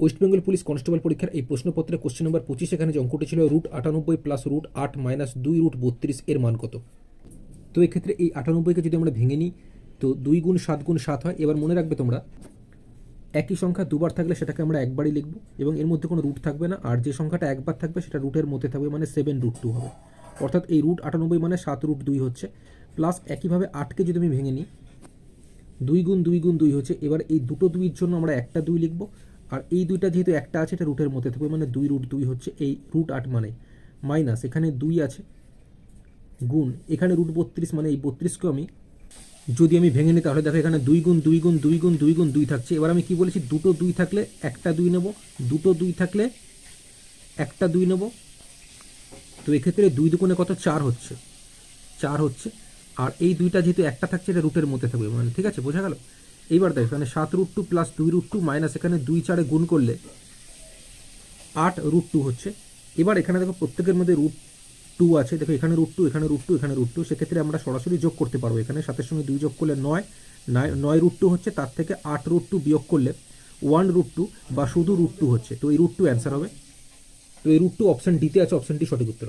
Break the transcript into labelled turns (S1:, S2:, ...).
S1: West Bengal police constable পরীক্ষার এই প্রশ্নপত্রে question number পঁচিশ এখানে যে অঙ্কটি ছিল রুট আটানব্বই প্লাস রুট আট মাইনাস দুই রুট বত্রিশ এর মান কত? তো এক্ষেত্রে এই আটানব্বইকে যদি আমরা ভেঙে নিই, তো দুই গুণ সাত গুণ সাত হয়। এবার মনে রাখবে তোমরা, একই সংখ্যা দুবার থাকলে সেটাকে আমরা একবারই লিখব এবং এর মধ্যে কোনো রুট থাকবে না। আর যে সংখ্যাটা একবার থাকবে সেটা রুটের মধ্যে থাকবে মানে সেভেন রুট টু হবে। অর্থাৎ এই রুট আটানব্বই মানে সাত রুট দুই হচ্ছে। প্লাস একইভাবে আটকে যদি আমি ভেঙে নিই, দুই গুণ দুই গুণ দুই হচ্ছে। এবার এই দুটো দুইয়ের জন্য আমরা একটা দুই লিখব। আর এই দুইটা যেহেতু একটা আছে, এটা রুটের মধ্যে থাকবে মানে দুই রুট দুই হচ্ছে এই রুট আট মানে মাইনাস এখানে দুই আছে, গুণ, এখানে রুট বত্রিশ মানে এই বত্রিশকে আমি যদি আমি ভেঙে নিই, তাহলে দেখো এখানে দুই গুণ দুই গুণ দুই গুণ দুই গুণ, দুই থাকছে। এবার আমি কি বলেছি, দুটো দুই থাকলে একটা দুই নেব, দুটো দুই থাকলে একটা দুই নেব। তো এক্ষেত্রে দুই দুগুণে কত? চার হচ্ছে চার হচ্ছে। আর এই দুইটা যেহেতু একটা থাকছে, এটা রুটের মধ্যে থাকবে মানে ঠিক আছে, বোঝা গেল? এইবার দেখো এখানে সাত রুট টু প্লাস দুই রুট টু মাইনাস এখানে দুই চারে গুণ করলে আট রুট টু হচ্ছে এবার এখানে দেখো প্রত্যেকের মধ্যে রুট টু আছে দেখো এখানে রুট টু এখানে রুট টু এখানে রুট টু সেক্ষেত্রে আমরা সরাসরি যোগ করতে পারব এখানে সাতের সঙ্গে দুই যোগ করলে নয় নয় রুট টু হচ্ছে তার থেকে আট রুট টু বিয়োগ করলে ওয়ান রুট টু বা শুধু রুট টু হচ্ছে তো এই রুট টু অ্যান্সার হবে তো এই রুট টু অপশান ডিতে আছে অপশানটি সঠিক উত্তর